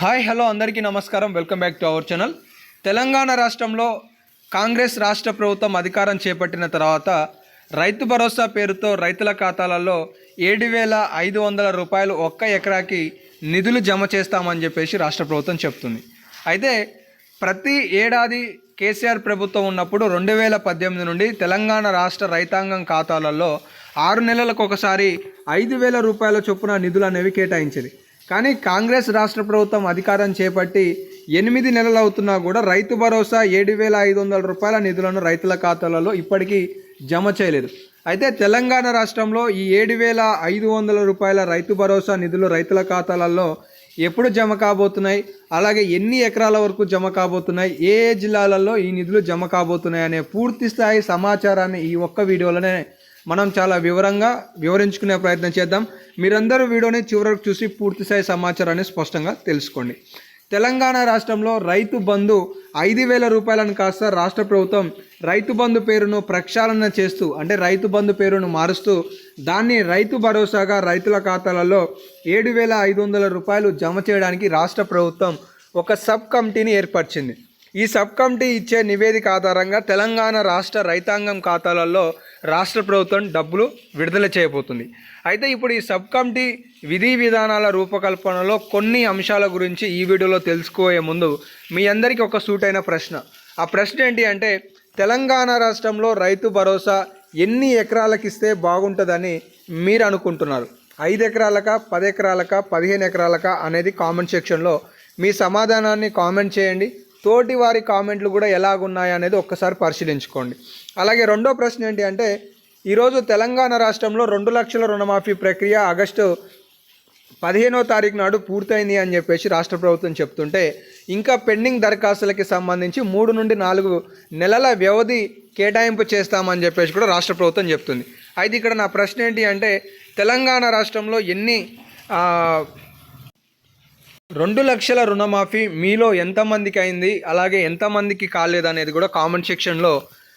Hi hello అందరికీ నమస్కారం. Welcome back to our channel. Telangana రాష్ట్రంలో కాంగ్రెస్ రాష్ట్ర ప్రభుత్వం అధికారం చేపట్టిన తర్వాత రైతు భరోసా పేరుతో రైతుల ఖాతాలలో ఏడు వేల ఐదు వందల రూపాయలు ఒక్క ఎకరాకి నిధులు జమ చేస్తామని చెప్పేసి రాష్ట్ర ప్రభుత్వం చెప్తుంది. అయితే ప్రతి ఏడాది కేసీఆర్ ప్రభుత్వం ఉన్నప్పుడు రెండు వేల పద్దెనిమిది నుండి తెలంగాణ రాష్ట్ర రైతాంగం ఖాతాలలో ఆరు నెలలకు ఒకసారి ఐదు వేల రూపాయల చొప్పున నిధులు అనేవి కేటాయించేది. కానీ కాంగ్రెస్ రాష్ట్ర ప్రభుత్వం అధికారం చేపట్టి ఎనిమిది నెలలు అవుతున్నా కూడా రైతు భరోసా ఏడు వేల ఐదు వందల రూపాయల నిధులను రైతుల ఖాతాలలో ఇప్పటికీ జమ చేయలేదు. అయితే తెలంగాణ రాష్ట్రంలో ఈ ఏడు వేల ఐదు వందల రూపాయల రైతు భరోసా నిధులు రైతుల ఖాతాలలో ఎప్పుడు జమ కాబోతున్నాయి? అలాగే ఎన్ని ఎకరాల వరకు జమ కాబోతున్నాయి? ఏ ఏ జిల్లాలలో ఈ నిధులు జమ కాబోతున్నాయి? అనే పూర్తి స్థాయి సమాచారాన్ని ఈ ఒక్క వీడియోలోనే మనం చాలా వివరంగా వివరించుకునే ప్రయత్నం చేద్దాం. మీరందరూ వీడియోని చివరకు చూసి పూర్తి స్థాయి సమాచారాన్ని స్పష్టంగా తెలుసుకోండి. తెలంగాణ రాష్ట్రంలో రైతు బంధు ఐదు వేల రూపాయలను కాస్త రాష్ట్ర ప్రభుత్వం రైతు బంధు పేరును ప్రక్షాళన చేస్తూ అంటే రైతు బంధు పేరును మారుస్తూ దాన్ని రైతు భరోసాగా రైతుల ఖాతాలలో ఏడు వేల ఐదు వందల రూపాయలు జమ చేయడానికి రాష్ట్ర ప్రభుత్వం ఒక సబ్ కమిటీని ఏర్పరిచింది. ఈ సబ్ కమిటీ ఇచ్చే నివేదిక ఆధారంగా తెలంగాణ రాష్ట్ర రైతాంగం ఖాతాలలో రాష్ట్ర ప్రభుత్వం డబ్బులు విడుదల చేయబోతుంది. అయితే ఇప్పుడు ఈ సబ్ కమిటీ విధి విధానాల రూపకల్పనలో కొన్ని అంశాల గురించి ఈ వీడియోలో తెలుసుకోయే ముందు మీ అందరికీ ఒక సూటైన ప్రశ్న. ఆ ప్రశ్న ఏంటి అంటే తెలంగాణ రాష్ట్రంలో రైతు భరోసా ఎన్ని ఎకరాలకు ఇస్తే బాగుంటుందని మీరు అనుకుంటున్నారు? ఐదు ఎకరాలక పది ఎకరాలక పదిహేను ఎకరాలక అనేది కామెంట్ సెక్షన్లో మీ సమాధానాన్ని కామెంట్ చేయండి. తోటి వారి కామెంట్లు కూడా ఎలాగున్నాయి అనేది ఒక్కసారి పరిశీలించుకోండి. అలాగే రెండో ప్రశ్న ఏంటి అంటే ఈరోజు తెలంగాణ రాష్ట్రంలో రెండు లక్షల రుణమాఫీ ప్రక్రియ ఆగస్టు పదిహేనో తారీఖు నాడు పూర్తయింది అని చెప్పేసి రాష్ట్ర ప్రభుత్వం చెప్తుంటే ఇంకా పెండింగ్ దరఖాస్తులకి సంబంధించి మూడు నుండి నాలుగు నెలల వ్యవధి కేటాయింపు చేస్తామని చెప్పేసి కూడా రాష్ట్ర ప్రభుత్వం చెప్తుంది. అయితే ఇక్కడ నా ప్రశ్న ఏంటి అంటే తెలంగాణ రాష్ట్రంలో ఎన్ని రెండు లక్షల రుణమాఫీ మీలో ఎంతమందికి అయింది అలాగే ఎంతమందికి కాలేదు అనేది కూడా కామెంట్ సెక్షన్లో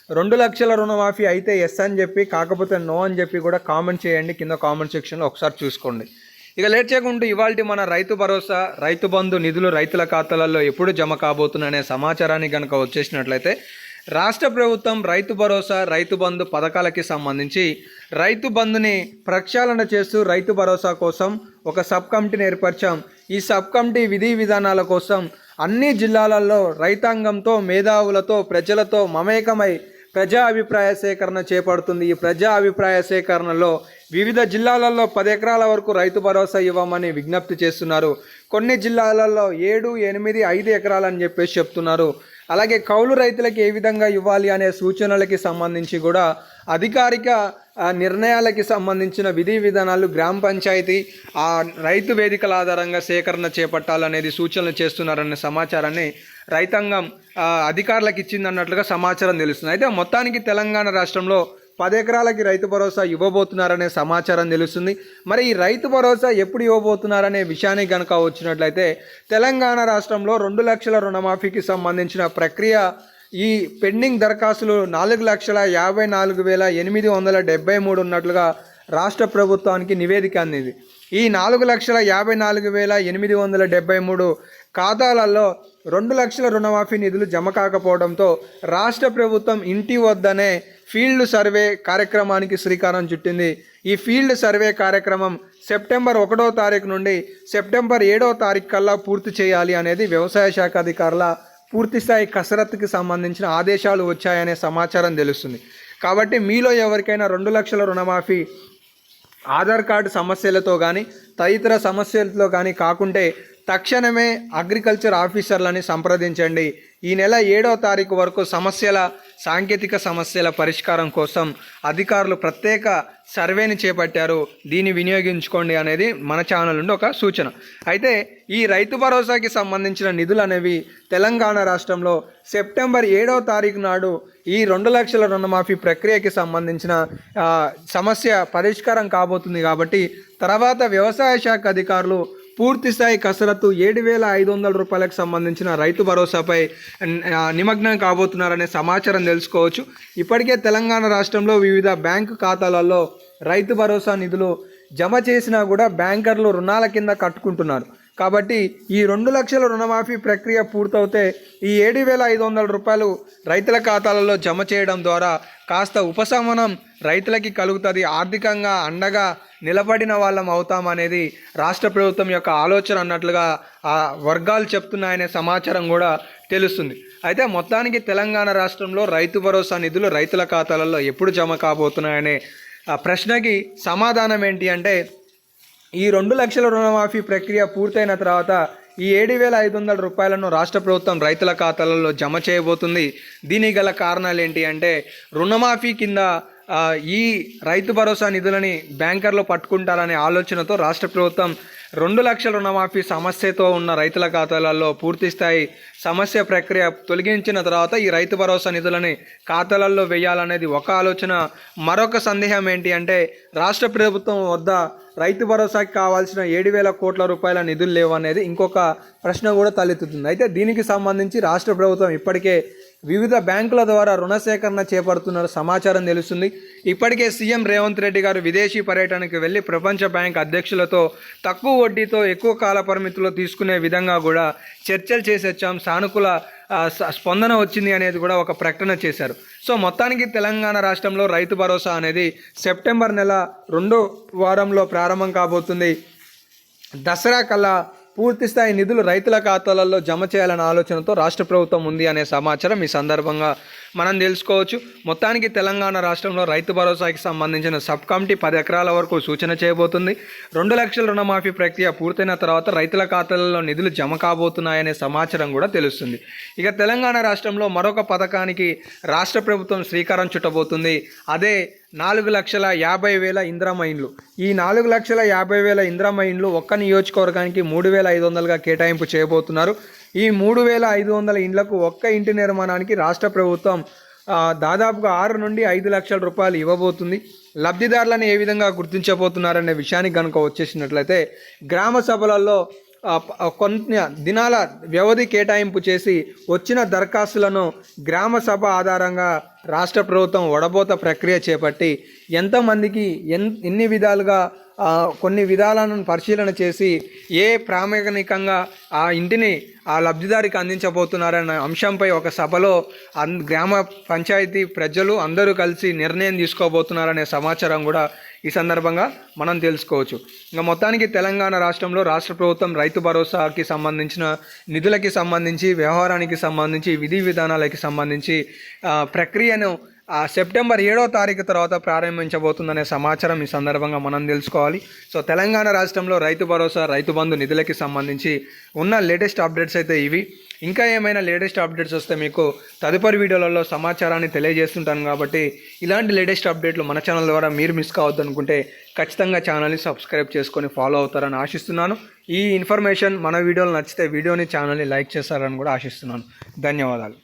రెండు లక్షల రుణమాఫీ అయితే ఎస్ అని చెప్పి కాకపోతే నో అని చెప్పి కూడా కామెంట్ చేయండి. కింద కామెంట్ సెక్షన్లో ఒకసారి చూసుకోండి. ఇక లేట్ చేయకుండా ఇవాళ మన రైతు భరోసా రైతు బంధు నిధులు రైతుల ఖాతాలలో ఎప్పుడు జమ కాబోతున్నాయనే సమాచారాన్ని కనుక వచ్చేసినట్లయితే రాష్ట్ర ప్రభుత్వం రైతు భరోసా రైతు బంధు పథకాలకి సంబంధించి రైతు బంధుని ప్రక్షాళన చేస్తూ రైతు భరోసా కోసం ఒక సబ్ కమిటీని ఏర్పరిచాం. ఈ సబ్ కమిటీ విధి విధానాల కోసం అన్ని జిల్లాలలో రైతాంగంతో మేధావులతో ప్రజలతో మమేకమై ప్రజా అభిప్రాయ సేకరణ చేపడుతుంది. ఈ ప్రజా అభిప్రాయ సేకరణలో వివిధ జిల్లాలలో పది ఎకరాల వరకు రైతు భరోసా ఇవ్వమని విజ్ఞప్తి చేస్తున్నారు. కొన్ని జిల్లాలలో ఏడు ఎనిమిది ఐదు ఎకరాలని చెప్పేసి చెప్తున్నారు. అలాగే కౌలు రైతులకు ఏ విధంగా ఇవ్వాలి అనే సూచనలకి సంబంధించి కూడా అధికారిక నిర్ణయాలకి సంబంధించిన విధి విధానాలు గ్రామ పంచాయతీ ఆ రైతు వేదికల ఆధారంగా సేకరణ చేపట్టాలనేది సూచనలు చేస్తున్నారనే సమాచారాన్ని రైతాంగం అధికారులకు ఇచ్చిందన్నట్లుగా సమాచారం తెలుస్తుంది. అయితే మొత్తానికి తెలంగాణ రాష్ట్రంలో పది ఎకరాలకి రైతు భరోసా ఇవ్వబోతున్నారనే సమాచారం తెలుస్తుంది. మరి ఈ రైతు భరోసా ఎప్పుడు ఇవ్వబోతున్నారనే విషయానికి కనుక వచ్చినట్లయితే తెలంగాణ రాష్ట్రంలో రెండు లక్షల రుణమాఫీకి సంబంధించిన ప్రక్రియ ఈ పెండింగ్ దరఖాస్తులు నాలుగు లక్షల యాభై నాలుగు వేల ఎనిమిది వందల డెబ్బై మూడు ఉన్నట్లుగా రాష్ట్ర ప్రభుత్వానికి నివేదిక అందింది. ఈ నాలుగు లక్షల యాభై నాలుగు వేల ఎనిమిది వందల డెబ్బై మూడు ఖాతాలలో రెండు లక్షల రుణమాఫీ నిధులు జమ కాకపోవడంతో రాష్ట్ర ప్రభుత్వం ఇంటి వద్దనే ఫీల్డ్ సర్వే కార్యక్రమానికి శ్రీకారం చుట్టింది. ఈ ఫీల్డ్ సర్వే కార్యక్రమం సెప్టెంబర్ ఒకటో తారీఖు నుండి సెప్టెంబర్ ఏడో తారీఖు కల్లా పూర్తి చేయాలి అనేది వ్యవసాయ శాఖ అధికారుల పూర్తిస్థాయి కసరత్తుకి సంబంధించిన ఆదేశాలు వచ్చాయనే సమాచారం తెలుస్తుంది. కాబట్టి మీలో ఎవరికైనా రెండు లక్షల రుణమాఫీ ఆధార్ కార్డు సమస్యలతో కానీ తదితర సమస్యలతో కానీ కాకుంటే తక్షణమే అగ్రికల్చర్ ఆఫీసర్లని సంప్రదించండి. ఈ నెల ఏడో తారీఖు వరకు సమస్యల సాంకేతిక సమస్యల పరిష్కారం కోసం అధికారులు ప్రత్యేక సర్వేని చేపట్టారు. దీన్ని వినియోగించుకోండి అనేది మన ఛానల్ నుండి ఒక సూచన. అయితే ఈ రైతు భరోసాకి సంబంధించిన నిధులు అనేవి తెలంగాణ రాష్ట్రంలో సెప్టెంబర్ ఏడవ తారీఖు నాడు ఈ రెండు లక్షల రుణమాఫీ ప్రక్రియకి సంబంధించిన సమస్య పరిష్కారం కాబోతుంది కాబట్టి తర్వాత వ్యవసాయ శాఖ అధికారులు పూర్తి స్థాయి కసరత్తు ఏడు వేల ఐదు వందల రూపాయలకు సంబంధించిన రైతు భరోసాపై నిమగ్నం కాబోతున్నారనే సమాచారం తెలుసుకోవచ్చు. ఇప్పటికే తెలంగాణ రాష్ట్రంలో వివిధ బ్యాంకు ఖాతాలలో రైతు భరోసా నిధులు జమ చేసినా కూడా బ్యాంకర్లు రుణాల కింద కట్టుకుంటున్నారు. కాబట్టి ఈ రెండు లక్షల రుణమాఫీ ప్రక్రియ పూర్తవుతే ఈ ఏడు వేల ఐదు వందల రూపాయలు రైతుల ఖాతాలలో జమ చేయడం ద్వారా కాస్త ఉపశమనం రైతులకి కలుగుతుంది. ఆర్థికంగా అండగా నిలబడిన వాళ్ళం అవుతామనేది రాష్ట్ర ప్రభుత్వం యొక్క ఆలోచన అన్నట్లుగా ఆ వర్గాలు చెప్తున్నాయనే సమాచారం కూడా తెలుస్తుంది. అయితే మొత్తానికి తెలంగాణ రాష్ట్రంలో రైతు భరోసా నిధులు రైతుల ఖాతాలలో ఎప్పుడు జమ కాబోతున్నాయనే ఆ ప్రశ్నకి సమాధానం ఏంటి అంటే ఈ రెండు లక్షల రుణమాఫీ ప్రక్రియ పూర్తయిన తర్వాత ఈ ఏడు వేల ఐదు వందల రూపాయలను రాష్ట్ర ప్రభుత్వం రైతుల ఖాతాలలో జమ చేయబోతుంది. దీనికి గల కారణాలు ఏంటి అంటే రుణమాఫీ కింద ఈ రైతు భరోసా నిధులని బ్యాంకర్లు పట్టుకుంటారనే ఆలోచనతో రాష్ట్ర ప్రభుత్వం రెండు లక్షల రుణమాఫీ సమస్యతో ఉన్న రైతుల ఖాతాలలో పూర్తి స్థాయి సమస్య ప్రక్రియ తొలగించిన తర్వాత ఈ రైతు భరోసా నిధులని ఖాతాలలో వేయాలనేది ఒక ఆలోచన. మరొక సందేహం ఏంటి అంటే రాష్ట్ర ప్రభుత్వం వద్ద రైతు భరోసాకి కావాల్సిన ఏడు వేల కోట్ల రూపాయల నిధులు లేవు అనేది ఇంకొక ప్రశ్న కూడా తలెత్తుతుంది. అయితే దీనికి సంబంధించి రాష్ట్ర ప్రభుత్వం ఇప్పటికే వివిధ బ్యాంకుల ద్వారా రుణ సేకరణ చేపడుతున్న సమాచారం తెలుస్తుంది. ఇప్పటికే సీఎం రేవంత్ రెడ్డి గారు విదేశీ పర్యటనకు వెళ్ళి ప్రపంచ బ్యాంక్ అధ్యక్షులతో తక్కువ వడ్డీతో ఎక్కువ కాల పరిమితిలో తీసుకునే విధంగా కూడా చర్చలు చేసి వచ్చాం సానుకూల స్పందన వచ్చింది అనేది కూడా ఒక ప్రకటన చేశారు. సో మొత్తానికి తెలంగాణ రాష్ట్రంలో రైతు భరోసా అనేది సెప్టెంబర్ నెల రెండో వారంలో ప్రారంభం కాబోతుంది. దసరా కల్లా పూర్తిస్థాయి నిధులు రైతుల ఖాతాలలో జమ చేయాలనే ఆలోచనతో రాష్ట్ర ప్రభుత్వం ఉంది అనే సమాచారం ఈ సందర్భంగా మనం తెలుసుకోవచ్చు. మొత్తానికి తెలంగాణ రాష్ట్రంలో రైతు భరోసాకి సంబంధించిన సబ్ కమిటీ పది ఎకరాల వరకు సూచన చేయబోతుంది. రెండు లక్షల రుణమాఫీ ప్రక్రియ పూర్తయిన తర్వాత రైతుల ఖాతాలలో నిధులు జమ కాబోతున్నాయనే సమాచారం కూడా తెలుస్తుంది. ఇక తెలంగాణ రాష్ట్రంలో మరొక పథకానికి రాష్ట్ర ప్రభుత్వం శ్రీకారం చుట్టబోతుంది. అదే నాలుగు లక్షల యాభై వేల ఇంద్రమైన్లు. ఈ నాలుగు లక్షల యాభై వేల ఇంద్రమైన్లు ఒక్క నియోజకవర్గానికి మూడు వేల ఐదు వందలుగా కేటాయింపు చేయబోతున్నారు. ఈ మూడు వేల ఐదు వందల ఇండ్లకు ఒక్క ఇంటి నిర్మాణానికి రాష్ట్ర ప్రభుత్వం దాదాపుగా ఆరు నుండి ఐదు లక్షల రూపాయలు ఇవ్వబోతుంది. లబ్ధిదారులను ఏ విధంగా గుర్తించబోతున్నారనే విషయానికి కనుక వచ్చేసినట్లయితే గ్రామ సభలలో కొన్ని దినాల వ్యవధి కేటాయింపు చేసి వచ్చిన దరఖాస్తులను గ్రామ సభ ఆధారంగా రాష్ట్ర ప్రభుత్వం వడబోత ప్రక్రియ చేపట్టి ఎంతమందికి ఎన్ ఎన్ని విధాలుగా కొన్ని విధాలను పరిశీలన చేసి ఏ ప్రామాణికంగా ఆ ఇంటిని ఆ లబ్ధిదారికి అందించబోతున్నారన్న అంశంపై ఒక సభలో అన్ గ్రామ పంచాయతీ ప్రజలు అందరూ కలిసి నిర్ణయం తీసుకోబోతున్నారనే సమాచారం కూడా ఈ సందర్భంగా మనం తెలుసుకోవచ్చు. ఇంకా మొత్తానికి తెలంగాణ రాష్ట్రంలో రాష్ట్ర ప్రభుత్వం రైతు భరోసాకి సంబంధించిన నిధులకి సంబంధించి వ్యవహారానికి సంబంధించి విధి విధానాలకి సంబంధించి ప్రక్రియను సెప్టెంబర్ ఏడో తారీఖు తర్వాత ప్రారంభించబోతుందనే సమాచారం ఈ సందర్భంగా మనం తెలుసుకోవాలి. సో తెలంగాణ రాష్ట్రంలో రైతు భరోసా రైతు బంధు నిధులకి సంబంధించి ఉన్న లేటెస్ట్ అప్డేట్స్ అయితే ఇవి. ఇంకా ఏమైనా లేటెస్ట్ అప్డేట్స్ వస్తే మీకు తదుపరి వీడియోలలో సమాచారాన్ని తెలియజేస్తుంటాను కాబట్టి ఇలాంటి లేటెస్ట్ అప్డేట్లు మన ఛానల్ ద్వారా మీరు మిస్ కావద్దు అనుకుంటే ఖచ్చితంగా ఛానల్ని సబ్స్క్రైబ్ చేసుకొని ఫాలో అవుతారని ఆశిస్తున్నాను. ఈ ఇన్ఫర్మేషన్ మన వీడియోలు నచ్చితే వీడియోని ఛానల్ని లైక్ చేస్తారని కూడా ఆశిస్తున్నాను. ధన్యవాదాలు.